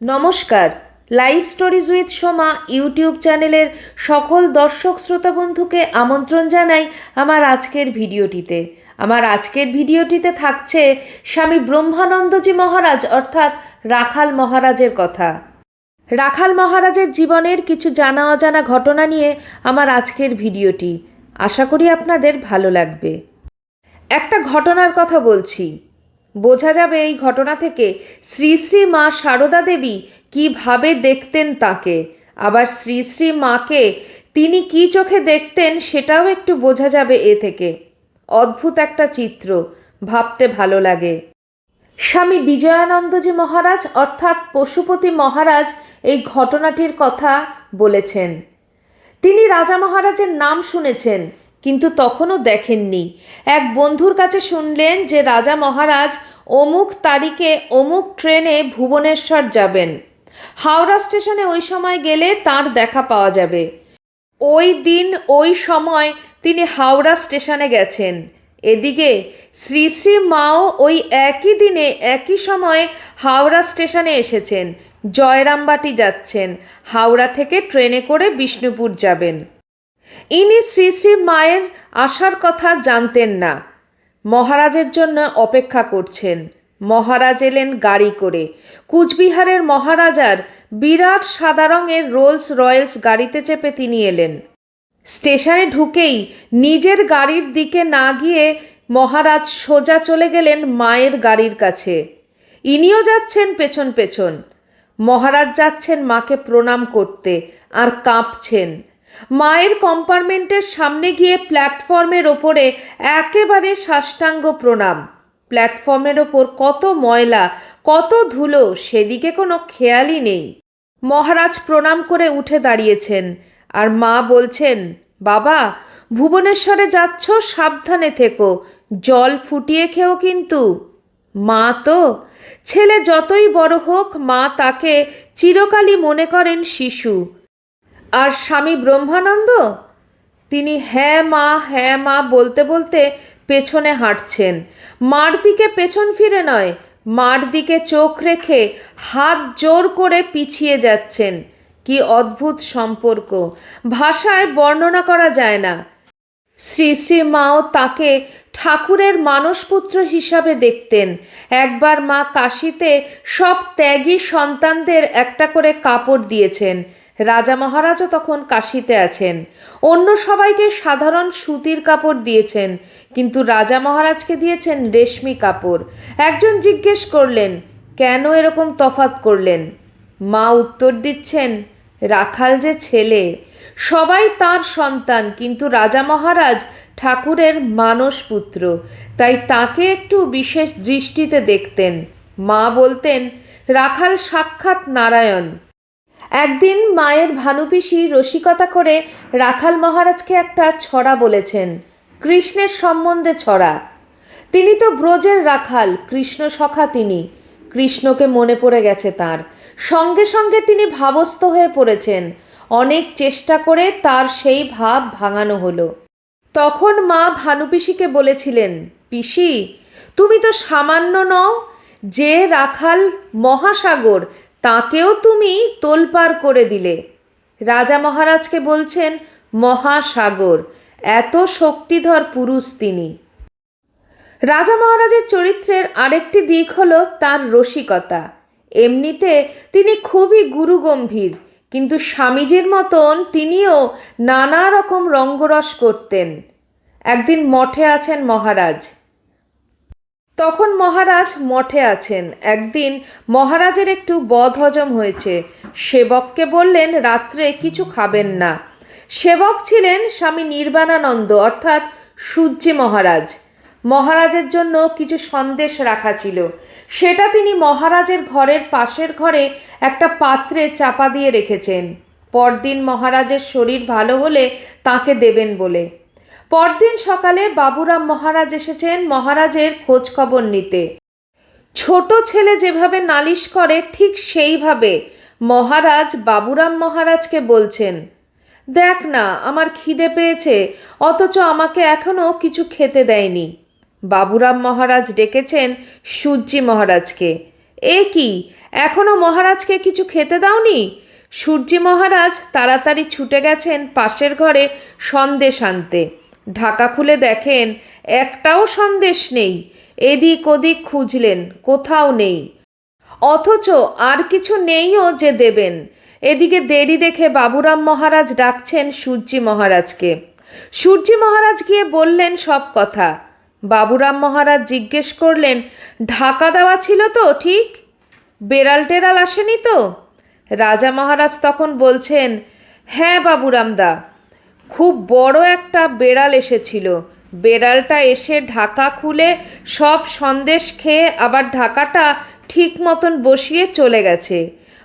নমস্কার। Live stories with Soma YouTube চ্যানেলের সকল দর্শক শ্রোতা বন্ধুকে আমন্ত্রণ জানাই আমার আজকের ভিডিওটিতে। আমার আজকের ভিডিওটিতে থাকছে স্বামী ব্রহ্মানন্দজি মহারাজ, অর্থাৎ রাখাল মহারাজের কথা। রাখাল মহারাজের জীবনের কিছু জানা অজানা ঘটনা নিয়ে আমার আজকের ভিডিওটি। আশা করি আপনাদের ভালো লাগবে। একটা ঘটনার কথা বলছি। বোঝা যাবে এই ঘটনা থেকে শ্রী শ্রী মা সারদা দেবী কীভাবে দেখতেন তাকে। আবার শ্রী শ্রী মাকে তিনি কি চোখে দেখতেন সেটাও একটু বোঝা যাবে এ থেকে। অদ্ভুত একটা চিত্র, ভাবতে ভালো লাগে। স্বামী বিজয়ানন্দজি মহারাজ অর্থাৎ পশুপতি মহারাজ এই ঘটনাটির কথা বলেছেন। তিনি রাজা মহারাজের নাম শুনেছেন কিন্তু তখনও দেখেননি। এক বন্ধুর কাছে শুনলেন যে রাজা মহারাজ অমুক তারিখে অমুক ট্রেনে ভুবনেশ্বর যাবেন। হাওড়া স্টেশনে ওই সময় গেলে তার দেখা পাওয়া যাবে। ওই দিন, ওই সময় তিনি হাওড়া স্টেশনে গেছেন। এদিকে শ্রী শ্রী মাও ওই একই দিনে, একই সময়ে হাওড়া স্টেশনে এসেছেন। জয়রামবাটি যাচ্ছেন। হাওড়া থেকে ট্রেনে করে বিষ্ণুপুর যাবেন। ইনি শ্রী শ্রী মায়ের আসার কথা জানতেন না। মহারাজের জন্য অপেক্ষা করছেন। মহারাজ এলেন গাড়ি করে। কুচবিহারের মহারাজার বিরাট সাদা রঙের রোলস রয়েলস গাড়িতে চেপে তিনি এলেন। স্টেশনে ঢুকেই নিজের গাড়ির দিকে না গিয়ে মহারাজ সোজা চলে গেলেন মায়ের গাড়ির কাছে। ইনিও যাচ্ছেন পেছন পেছন। মহারাজ যাচ্ছেন মাকে প্রণাম করতে আর কাঁপছেন। মায়ের কম্পার্টমেন্টের সামনে গিয়ে প্ল্যাটফর্মের ওপরে একেবারে সাষ্টাঙ্গ প্রণাম। প্ল্যাটফর্মের ওপর কত ময়লা, কত ধুলো, সেদিকে কোনো খেয়ালই নেই। মহারাজ প্রণাম করে উঠে দাঁড়িয়েছেন আর মা বলছেন, বাবা, ভুবনেশ্বরে যাচ্ছ, সাবধানে থেকো, জল ফুটিয়ে খেও কিন্তু। মা তো, ছেলে যতই বড় হোক, মা তাকে চিরকালই মনে করেন শিশু আর স্বামী ব্রহ্মানন্দ? তিনি হ্যাঁ মা হ্যাঁ মা বলতে বলতে পেছনে হাঁটছেন। মার দিকে পেছন ফিরে নয়, মার দিকে চোখ রেখে হাত জোর করে পিছিয়ে যাচ্ছেন। কি অদ্ভুত সম্পর্ক। ভাষায় বর্ণনা করা যায় না। শ্রী শ্রী মাও তাকে ঠাকুরের মানসপুত্র হিসাবে দেখতেন। একবার মা কাশিতে সব ত্যাগী সন্তানদের একটা করে কাপড় দিয়েছেন। রাজা মহারাজও তখন কাশিতে আছেন। অন্য সবাইকে সাধারণ সুতির কাপড় দিয়েছেন, কিন্তু রাজা মহারাজকে দিয়েছেন রেশমি কাপড়। একজন জিজ্ঞেস করলেন, কেন এরকম তফাত করলেন? মা উত্তর দিচ্ছেন, রাখাল যে ছেলে। সবাই তার সন্তান, কিন্তু রাজা মহারাজ ঠাকুরের মানস পুত্র, তাই তাকে একটু বিশেষ দৃষ্টিতে দেখতেন। মা বলতেন, রাখাল সাক্ষাৎ নারায়ণ। একদিন মায়ের ভানুপিসি রসিকতা করে রাখাল মহারাজকে একটা ছড়া বলেছেন, কৃষ্ণের সম্বন্ধে ছড়া। তিনি তো ব্রজের রাখাল, কৃষ্ণ সখা তিনি। কৃষ্ণকে মনে পড়ে গেছে তার। সঙ্গে সঙ্গে তিনি ভাবস্থ হয়ে পড়েছেন। অনেক চেষ্টা করে তার সেই ভাব ভাঙানো হলো। তখন মা ভানুপিসিকে বলেছিলেন, পিসি, তুমি তো সামান্য নও, যে রাখাল মহাসাগর তাকেও তুমি তোলপার করে দিলে। রাজা মহারাজকে বলছেন, মহাসাগর, এত শক্তিধর পুরুষ তিনি। রাজা মহারাজের চরিত্রের আরেকটি দিক হল তার রসিকতা। এমনিতে তিনি খুবই গুরুগম্ভীর, কিন্তু স্বামীজির মতন তিনিও নানা রকম রঙ্গরস করতেন। একদিন মঠে আছেন মহারাজ। তখন মহারাজ মঠে আছেন। একদিন মহারাজের একটু বদহজম হয়েছে। সেবককে বললেন, রাত্রে কিছু খাবেন না। সেবক ছিলেন স্বামী নির্বাণানন্দ, অর্থাৎ সূর্যি মহারাজ। মহারাজের জন্য কিছু সন্দেশ রাখা ছিল। সেটা তিনি মহারাজের ঘরের পাশের ঘরে একটা পাত্রে চাপা দিয়ে রেখেছেন। পরদিন মহারাজের শরীর ভালো হলে তাকে দেবেন বলে। পরদিন সকালে বাবুরাম মহারাজ এসেছেন মহারাজের খোঁজ খবর নিতে। ছোট ছেলে যেভাবে নালিশ করে, ঠিক সেইভাবে মহারাজ বাবুরাম মহারাজকে বলছেন, দেখ না, আমার খিদে পেয়েছে, অথচ আমাকে এখনও কিছু খেতে দেয়নি। বাবুরাম মহারাজ ডেকেছেন সূর্যি মহারাজকে, এ কি এখনও মহারাজকে কিছু খেতে দাওনি? সূর্যি মহারাজ তাড়াতাড়ি ছুটে গেছেন পাশের ঘরে সন্দেশ আনতে। ঢাকা খুলে দেখেন, একটাও সন্দেশ নেই। এদিক ওদিক খুঁজলেন, কোথাও নেই। অথচ আর কিছু নেইও যে দেবেন। এদিকে দেরি দেখে বাবুরাম মহারাজ ডাকছেন সূর্যি মহারাজকে। সূর্যি মহারাজ গিয়ে বললেন সব কথা। বাবুরাম মহারাজ জিজ্ঞেস করলেন, ঢাকা দেওয়া ছিল তো ঠিক? বেড়াল টেরাল আসেনি তো? রাজা মহারাজ তখন বলছেন হ্যাঁ বাবুরাম দা। খুব বড় একটা বেড়াল এসেছিল। বেড়ালটা এসে ঢাকা খুলে সব সন্দেশ খেয়ে আবার ঢাকাটা ঠিক মতন বসিয়ে চলে গেছে।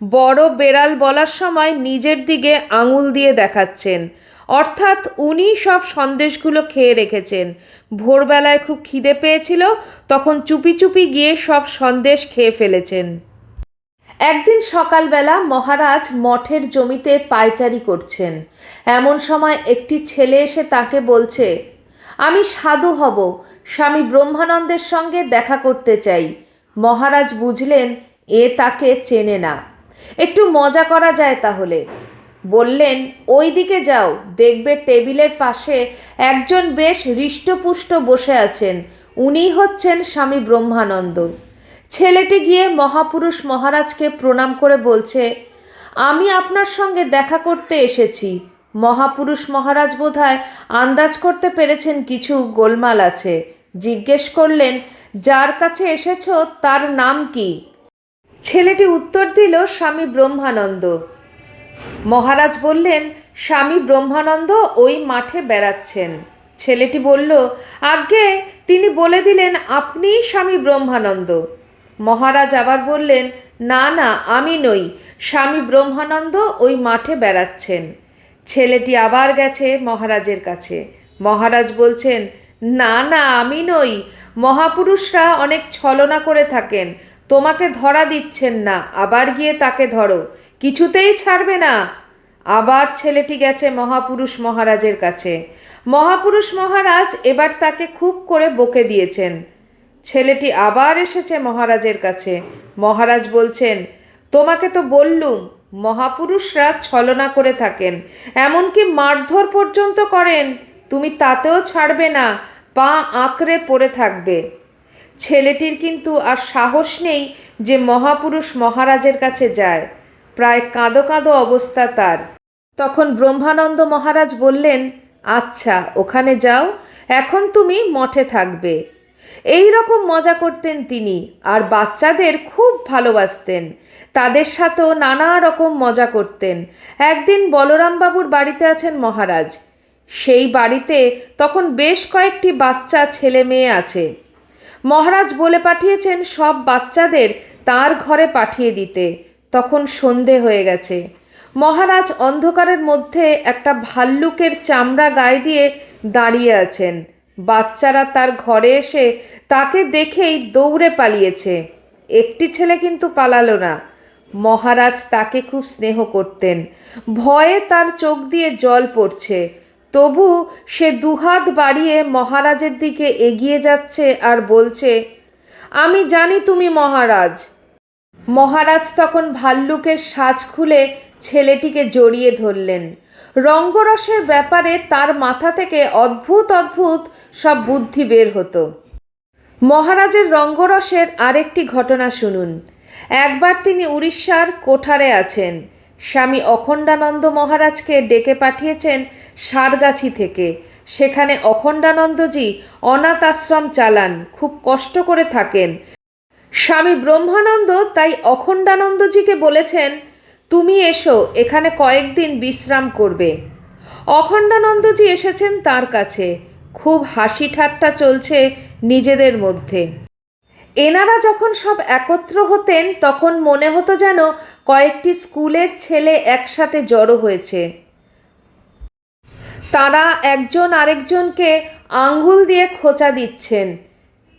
বড় বেড়াল বলার সময় নিজের দিকে আঙুল দিয়ে দেখাচ্ছেন। অর্থাৎ উনি সব সন্দেশগুলো খেয়ে রেখেছেন। ভোরবেলায় খুব খিদে পেয়েছিল, তখন চুপি চুপি গিয়ে সব সন্দেশ খেয়ে ফেলেছেন। একদিন সকালবেলা মহারাজ মঠের জমিতে পায়চারি করছেন। এমন সময় একটি ছেলে এসে তাকে বলছে, আমি সাধু হব, স্বামী ব্রহ্মানন্দের সঙ্গে দেখা করতে চাই। মহারাজ বুঝলেন, এ তাকে চেনে না। একটু মজা করা যায় তাহলে। বললেন ওই দিকে যাও, দেখবে টেবিলের পাশে একজন বেশ হৃষ্টপুষ্ট বসে আছেন। উনি হচ্ছেন স্বামী ব্রহ্মানন্দ। ছেলেটি গিয়ে মহাপুরুষ মহারাজকে প্রণাম করে বলছে, আমি আপনার সঙ্গে দেখা করতে এসেছি। মহাপুরুষ মহারাজ বোধহয় আন্দাজ করতে পেরেছেন কিছু গোলমাল আছে। জিজ্ঞেস করলেন, যার কাছে এসেছ, তার নাম কি? ছেলেটি উত্তর দিল, স্বামী ব্রহ্মানন্দ। মহারাজ বললেন, স্বামী ব্রহ্মানন্দ ওই মাঠে বেড়াচ্ছেন। ছেলেটি বলল, আজ্ঞে, তিনি বলে দিলেন, আপনিই স্বামী ব্রহ্মানন্দ। মহারাজ আবার বললেন, না না, আমি নই। স্বামী ব্রহ্মানন্দ ওই মাঠে বেড়াচ্ছেন। ছেলেটি আবার গেছে মহারাজের কাছে। মহারাজ বলছেন, না না, আমি নই। মহাপুরুষরা অনেক ছলনা করে থাকেন। তোমাকে ধরা দিচ্ছেন না, আবার গিয়ে তাকে ধরো। কিছুতেই ছাড়বে না। আবার ছেলেটি গেছে মহাপুরুষ মহারাজের কাছে। মহাপুরুষ মহারাজ এবার তাকে খুব করে বকে দিয়েছেন। ছেলেটি আবার এসেছে মহারাজের কাছে। মহারাজ বলছেন, তোমাকে তো বললুম, মহাপুরুষরা ছলনা করে থাকেন। এমনকি মারধর পর্যন্ত করেন, তুমি তাতেও ছাড়বে না, পা আঁকড়ে পড়ে থাকবে। ছেলেটির কিন্তু আর সাহস নেই যে মহাপুরুষ মহারাজের কাছে যায়। প্রায় কাঁদো কাঁদো অবস্থা তার। তখন ব্রহ্মানন্দ মহারাজ বললেন আচ্ছা ওখানে যাও, এখন তুমি মঠে থাকবে। এই রকম মজা করতেন তিনি আর বাচ্চাদের খুব ভালোবাসতেন। তাদের সাথেও নানা রকম মজা করতেন। একদিন বলরামবাবুর বাড়িতে আছেন মহারাজ। সেই বাড়িতে তখন বেশ কয়েকটি বাচ্চা ছেলে মেয়ে আছে। মহারাজ বলে পাঠিয়েছেন সব বাচ্চাদের তার ঘরে পাঠিয়ে দিতে। তখন সন্ধে হয়ে গেছে। মহারাজ অন্ধকারের মধ্যে একটা ভাল্লুকের চামড়া গায়ে দিয়ে দাঁড়িয়ে আছেন। বাচ্চারা তার ঘরে এসে তাকে দেখেই দৌড়ে পালিয়েছে। একটি ছেলে কিন্তু পালালো না। মহারাজ তাকে খুব স্নেহ করতেন। ভয়ে তার চোখ দিয়ে জল পড়ছে। তবু সে দুহাত বাড়িয়ে মহারাজের দিকে এগিয়ে যাচ্ছে আর বলছে, আমি জানি তুমি মহারাজ। মহারাজ তখন ভাল্লুকের সাজ খুলে ছেলেটিকে জড়িয়ে ধরলেন। রঙ্গরসের ব্যাপারে তার মাথা থেকে অদ্ভুত অদ্ভুত সব বুদ্ধি বের হতো। মহারাজের রঙ্গরসের আরেকটি ঘটনা শুনুন। একবার তিনি উড়িষ্যার কোঠারে আছেন। স্বামী অখণ্ডানন্দ মহারাজকে ডেকে পাঠিয়েছেন সারগাছি থেকে। সেখানে অখণ্ডানন্দজি অনাথ আশ্রম চালান, খুব কষ্ট করে থাকেন। স্বামী ব্রহ্মানন্দ তাই অখণ্ডানন্দজিকে বলেছেন তুমি এসো, এখানে কয়েকদিন বিশ্রাম করবে। অখণ্ডানন্দজি এসেছেন তার কাছে। খুব হাসি ঠাট্টা চলছে নিজেদের মধ্যে। এনারা যখন সব একত্র হতেন, তখন মনে হতো যেন কয়েকটি স্কুলের ছেলে একসাথে জড়ো হয়েছে। তারা একজন আরেকজনকে আঙ্গুল দিয়ে খোঁচা দিচ্ছেন।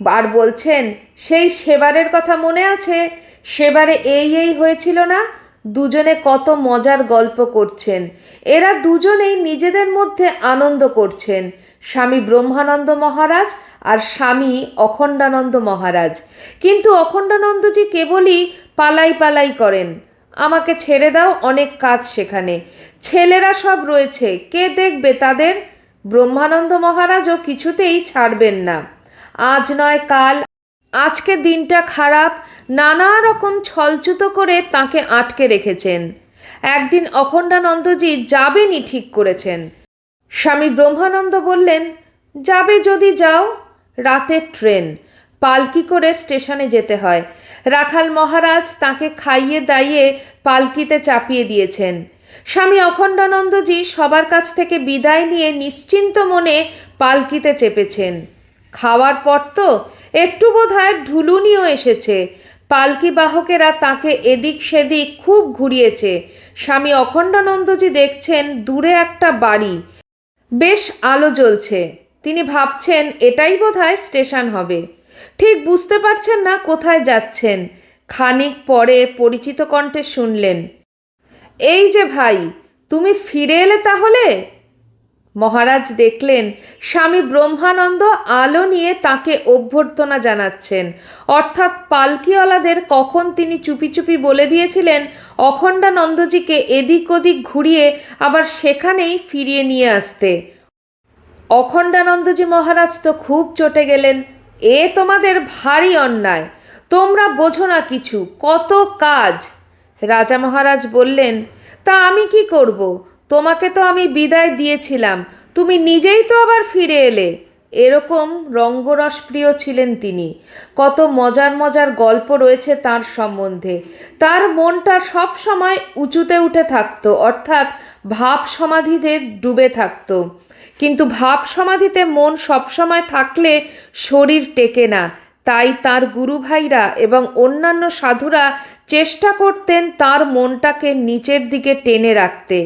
আর বলছেন, সেই সেবারের কথা মনে আছে? সেবারে এই এই হয়েছিল না? দুজনে কত মজার গল্প করছেন। এরা দুজনেই নিজেদের মধ্যে আনন্দ করছেন। স্বামী ব্রহ্মানন্দ মহারাজ আর স্বামী অখণ্ডানন্দ মহারাজ। কিন্তু অখণ্ডানন্দজি কেবলই পালাই পালাই করেন। আমাকে ছেড়ে দাও, অনেক কাজ সেখানে। ছেলেরা সব রয়েছে, কে দেখবে তাদের? ব্রহ্মানন্দ মহারাজও কিছুতেই ছাড়বেন না। আজ নয়, কাল আজকে দিনটা খারাপ, নানা রকম ছলচুতো করে তাকে আটকে রেখেছেন। একদিন অখণ্ডানন্দজি যাবেনই ঠিক করেছেন। স্বামী ব্রহ্মানন্দ বললেন, যাবে যদি যাও রাতের ট্রেন, পালকি করে স্টেশনে যেতে হয়। রাখাল মহারাজ তাকে খাইয়ে দাইয়ে পালকিতে চাপিয়ে দিয়েছেন। স্বামী অখণ্ডানন্দজি সবার কাছ থেকে বিদায় নিয়ে নিশ্চিন্ত মনে পালকিতে চেপেছেন। খাওয়ার পর তো একটু বোধহয় ঢুলুনিও এসেছে। পালকি বাহকেরা তাকে এদিক সেদিক খুব ঘুরিয়েছে। স্বামী অখণ্ডানন্দজি দেখছেন দূরে একটা বাড়ি। বেশ আলো জ্বলছে। তিনি ভাবছেন এটাই বোধহয় স্টেশন হবে। ঠিক বুঝতে পারছেন না কোথায় যাচ্ছেন। খানিক পরে পরিচিত কণ্ঠে শুনলেন, এই যে ভাই, তুমি ফিরে এলে তাহলে? মহারাজ দেখলেন, স্বামী ব্রহ্মানন্দ আলো নিয়ে তাকে অভ্যর্থনা জানাচ্ছেন। অর্থাৎ পালকিওয়ালাদের কখন তিনি চুপি চুপি বলে দিয়েছিলেন, অখণ্ডানন্দজিকে এদিক ওদিক ঘুরিয়ে আবার সেখানেই ফিরিয়ে নিয়ে আসতে। অখণ্ডানন্দজি মহারাজ তো খুব চটে গেলেন, এ তোমাদের ভারী অন্যায়, তোমরা বোঝো না কিছু, কত কাজ। রাজা মহারাজ বললেন, তা আমি কি করব? তোমাকে তো আমি বিদায় দিয়েছিলাম, তুমি নিজেই তো আবার ফিরে এলে। এরকম রঙ্গরসপ্রিয় ছিলেন তিনি। কত মজার মজার গল্প রয়েছে তার সম্বন্ধে। তার মনটা সব সময় উঁচুতে উঠে থাকতো, অর্থাৎ ভাব সমাধিতে ডুবে থাকত। কিন্তু ভাব সমাধিতে মন সবসময় থাকলে শরীর টেকে না তাই তার গুরু ভাইরা এবং অন্যান্য সাধুরা চেষ্টা করতেন তার মনটাকে নিচের দিকে টেনে রাখতে।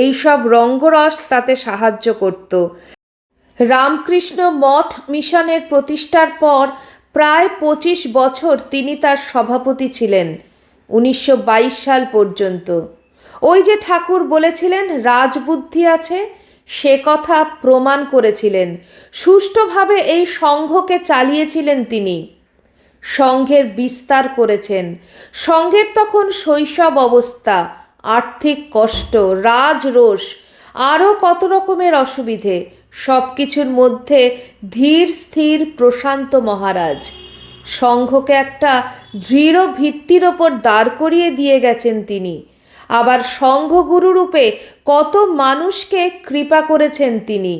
এই সব রঙ্গরস তাতে সাহায্য করত। রামকৃষ্ণ মঠ মিশনের প্রতিষ্ঠার পর প্রায় পঁচিশ বছর তিনি তার সভাপতি ছিলেন, উনিশশো বাইশ সাল পর্যন্ত। ওই যে ঠাকুর বলেছিলেন, রাজবুদ্ধি আছে সে কথা প্রমাণ করেছিলেন। সুষ্ঠুভাবে এই সংঘকে চালিয়েছিলেন তিনি। সংঘের বিস্তার করেছেন। সংঘের তখন শৈশব অবস্থা, আর্থিক কষ্ট, রাজরোষ, আরও কত রকমের অসুবিধে সব কিছুর মধ্যে ধীর, স্থির, প্রশান্ত মহারাজ। সংঘকে একটা দৃঢ় ভিত্তির ওপর দাঁড় করিয়ে দিয়ে গেছেন তিনি। আবার সংঘগুরু রূপে কত মানুষকে কৃপা করেছেন তিনি।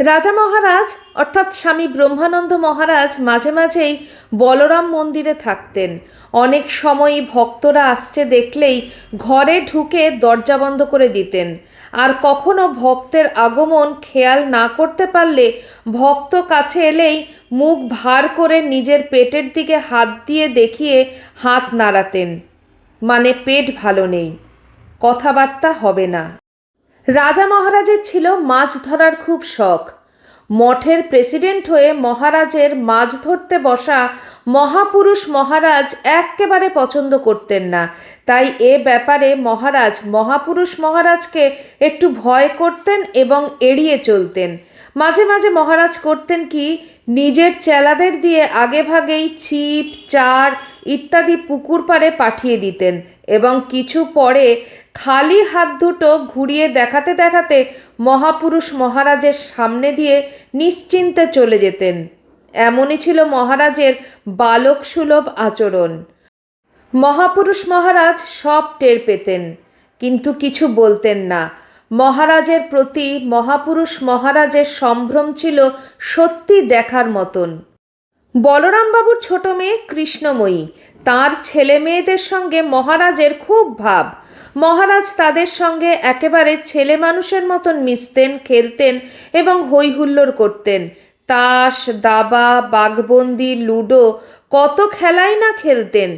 রাজা মহারাজ, অর্থাৎ স্বামী ব্রহ্মানন্দ মহারাজ মাঝে মাঝেই বলরাম মন্দিরে থাকতেন। অনেক সময়ই ভক্তরা আসছে দেখলেই ঘরে ঢুকে দরজা বন্ধ করে দিতেন। আর কখনো ভক্তের আগমন খেয়াল না করতে পারলে ভক্ত কাছে এলেই মুখ ভার করে নিজের পেটের দিকে হাত দিয়ে দেখিয়ে হাত নাড়াতেন। মানে পেট ভালো নেই। কথাবার্তা হবে না। রাজা মহারাজের ছিল মাছ ধরার খুব শখ। মঠের প্রেসিডেন্ট হয়ে মহারাজের মাছ ধরতে বসা মহাপুরুষ মহারাজ এক্কেবারে পছন্দ করতেন না। তাই এ ব্যাপারে মহারাজ, মহাপুরুষ মহারাজকে একটু ভয় করতেন এবং এড়িয়ে চলতেন। মাঝে মাঝে মহারাজ করতেন কি, নিজের চেলাদের দিয়ে আগেভাগেই ছিপ, চার ইত্যাদি পুকুর পাড়ে পাঠিয়ে দিতেন এবং কিছু পরে খালি হাত দুটো ঘুরিয়ে দেখাতে দেখাতে মহাপুরুষ মহারাজের সামনে দিয়ে নিশ্চিন্তে চলে যেতেন। এমনই ছিল মহারাজের বালক সুলভ আচরণ। মহাপুরুষ মহারাজ সব টের পেতেন, কিন্তু কিছু বলতেন না। মহারাজের প্রতি মহাপুরুষ মহারাজের সম্ভ্রম ছিল সত্যি দেখার মতন। বলরামবাবুর ছোট মেয়ে কৃষ্ণময়ী। তার ছেলে মেয়েদের সঙ্গে মহারাজের খুব ভাব। মহারাজ তাদের সঙ্গে একেবারে ছেলে মানুষের মতন মিশতেন, খেলতেন এবং হই হুল্লোড় করতেন। তাস, দাবা, বাঘবন্দি, লুডো কত খেলাই না খেলতেন।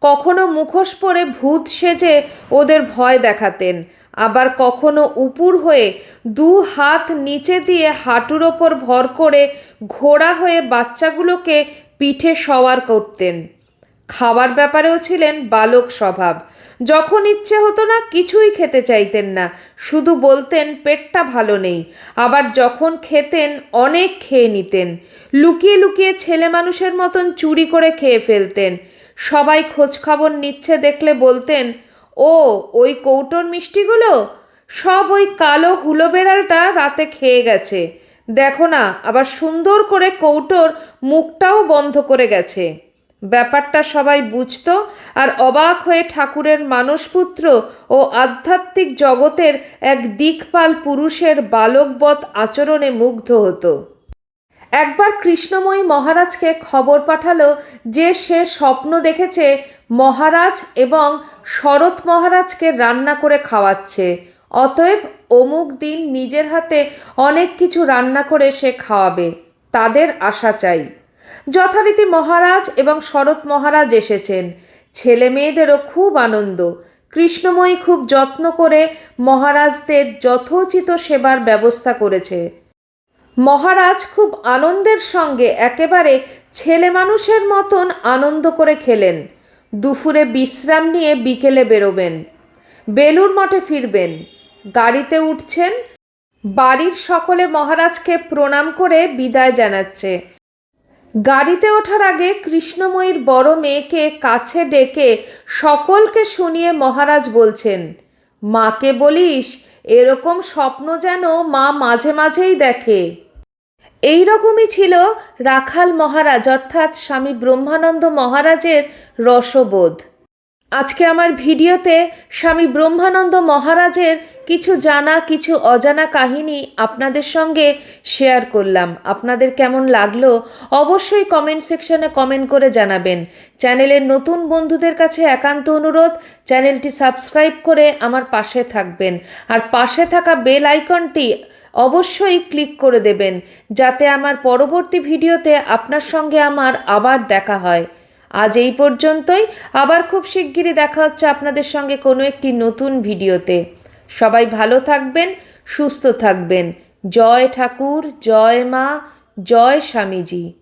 কখনো মুখোশ পরে ভূত সেজে ওদের ভয় দেখাতেন। আবার কখনো উপুর হয়ে দু হাত নিচে দিয়ে হাঁটুর ওপর ভর করে ঘোড়া হয়ে বাচ্চাগুলোকে পিঠে সওয়ার করতেন। খাবার ব্যাপারেও ছিলেন বালক স্বভাব। যখন ইচ্ছে হতো না, কিছুই খেতে চাইতেন না। শুধু বলতেন, পেটটা ভালো নেই। আবার যখন খেতেন, অনেক খেয়ে নিতেন। লুকিয়ে লুকিয়ে ছেলে মানুষের মতন চুরি করে খেয়ে ফেলতেন। সবাই খোঁজখবর নিচ্ছে দেখলে বলতেন ও, ওই কৌটোর মিষ্টিগুলো? সব ওই কালো হুলো বেড়ালটা রাতে খেয়ে গেছে। দেখো না, আবার সুন্দর করে কৌটোর মুখটাও বন্ধ করে গেছে। ব্যাপারটা সবাই বুঝতো আর অবাক হয়ে ঠাকুরের মানসপুত্র ও আধ্যাত্মিক জগতের এক দিকপাল পুরুষের বালকবৎ আচরণে মুগ্ধ হতো। একবার কৃষ্ণময়ী মহারাজকে খবর পাঠালো যে সে স্বপ্ন দেখেছে মহারাজ এবং শরৎ মহারাজকে রান্না করে খাওয়াচ্ছে। অতএব অমুক দিন নিজের হাতে অনেক কিছু রান্না করে সে খাওয়াবে। তাদের আশা চাই। যথারীতি মহারাজ এবং শরৎ মহারাজ এসেছেন। ছেলে মেয়েদেরও খুব আনন্দ। কৃষ্ণময়ী খুব যত্ন করে মহারাজদের যথোচিত সেবার ব্যবস্থা করেছে। মহারাজ খুব আনন্দের সঙ্গে একেবারে ছেলে মানুষের মতন আনন্দ করে খেলেন। দুপুরে বিশ্রাম নিয়ে বিকেলে বেরোবেন। বেলুর মঠে ফিরবেন। গাড়িতে উঠছেন। বাড়ির সকলে মহারাজকে প্রণাম করে বিদায় জানাচ্ছে। গাড়িতে ওঠার আগে কৃষ্ণময়ীর বড় মেয়েকে কাছে ডেকে সকলকে শুনিয়ে মহারাজ বলছেন, মাকে বলিস, এরকম স্বপ্ন যেন মা মাঝে মাঝেই দেখে। এই রকমই ছিল রাখাল মহারাজ অর্থাৎ স্বামী ব্রহ্মানন্দ মহারাজের রসবোধ। আজকে আমার ভিডিওতে স্বামী ব্রহ্মানন্দ মহারাজের কিছু জানা, কিছু অজানা কাহিনী আপনাদের সঙ্গে শেয়ার করলাম। আপনাদের কেমন লাগল অবশ্যই কমেন্ট সেকশনে কমেন্ট করে জানাবেন। চ্যানেলের নতুন বন্ধুদের কাছে একান্ত অনুরোধ, চ্যানেলটি সাবস্ক্রাইব করে আমার পাশে থাকবেন। আর পাশে থাকা বেল আইকনটি অবশ্যই ক্লিক করে দেবেন, যাতে আমার পরবর্তী ভিডিওতে আপনার সঙ্গে আমার আবার দেখা হয়। আজ এই পর্যন্তই। আবার খুব শিগগিরই দেখা হচ্ছে আপনাদের সঙ্গে কোনো একটি নতুন ভিডিওতে। সবাই ভালো থাকবেন, সুস্থ থাকবেন। জয় ঠাকুর, জয় মা, জয় স্বামীজি।